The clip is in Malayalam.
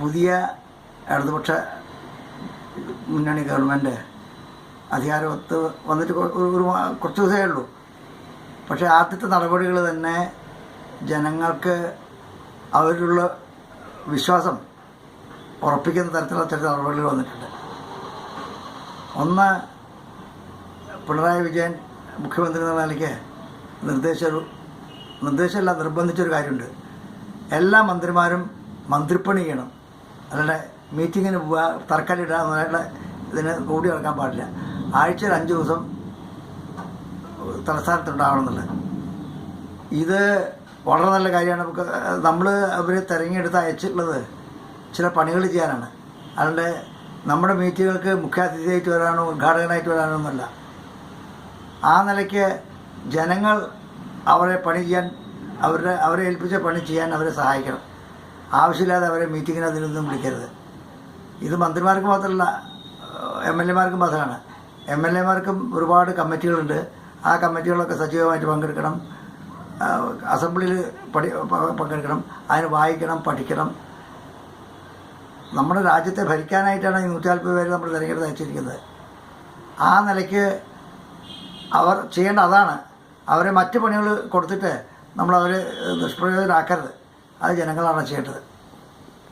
പുതിയ ഇടതുപക്ഷ മുന്നണി ഗവൺമെന്റ് അധികാരത്ത് വന്നിട്ട് ഒരു കുറച്ച് ദിവസമേ ഉള്ളൂ. പക്ഷെ ആദ്യത്തെ നടപടികൾ തന്നെ ജനങ്ങൾക്ക് അവരിലുള്ള വിശ്വാസം ഉറപ്പിക്കുന്ന തരത്തിലുള്ള ചില നടപടികൾ വന്നിട്ടുണ്ട്. ഒന്ന് പിണറായി വിജയൻ മുഖ്യമന്ത്രി എന്ന നിലയ്ക്ക് നിർദ്ദേശ നിർദ്ദേശമല്ല നിർബന്ധിച്ചൊരു കാര്യമുണ്ട്. എല്ലാ മന്ത്രിമാരും മന്ത്രിപ്പണി ചെയ്യണം. അല്ലാതെ മീറ്റിങ്ങിന് പോവുക തർക്കലിടുക എന്നുള്ള ഇതിന് കൂടി നടക്കാൻ പാടില്ല. ആഴ്ചയിൽ അഞ്ച് ദിവസം തലസ്ഥാനത്തുണ്ടാവണമെന്നുള്ളത് ഇത് വളരെ നല്ല കാര്യമാണ്. നമുക്ക് നമ്മൾ അവരെ തിരഞ്ഞെടുത്ത് അയച്ചിട്ടുള്ളത് ചില പണികൾ ചെയ്യാനാണ്. അതുകൊണ്ട് നമ്മുടെ മീറ്റുകൾക്ക് മുഖ്യാതിഥിയായിട്ട് വരാനോ ഉദ്ഘാടകനായിട്ട് വരാനോ ഒന്നുമല്ല. ആ നിലയ്ക്ക് ജനങ്ങൾ അവരെ പണി ചെയ്യാൻ അവരുടെ അവരെ ഏൽപ്പിച്ച പണി ചെയ്യാൻ അവരെ സഹായിക്കണം. ആവശ്യമില്ലാതെ അവരെ മീറ്റിങ്ങിന് അതിനൊന്നും വിളിക്കരുത്. ഇത് മന്ത്രിമാർക്ക് മാത്രമല്ല എം എൽ എമാർക്കും ബാധകമാണ്. എം എൽ എമാർക്കും ഒരുപാട് കമ്മിറ്റികളുണ്ട്. ആ കമ്മിറ്റികളൊക്കെ സജീവമായിട്ട് പങ്കെടുക്കണം. അസംബ്ലിയിൽ പഠി പങ്കെടുക്കണം. അതിന് വായിക്കണം പഠിക്കണം. നമ്മുടെ രാജ്യത്തെ ഭരിക്കാനായിട്ടാണ് ഈ നൂറ്റാൽപ്പത് പേര് നമ്മൾ തിരഞ്ഞെടുത്ത് അയച്ചിരിക്കുന്നത് ആ നിലയ്ക്ക് അവർ ചെയ്യേണ്ട അതാണ്. അവരെ മറ്റ് പണികൾ കൊടുത്തിട്ട് നമ്മളവരെ നിഷ്പ്രയോജനമാക്കരുത് അത് ജനങ്ങളാണ് ചെയ്യേണ്ടത്.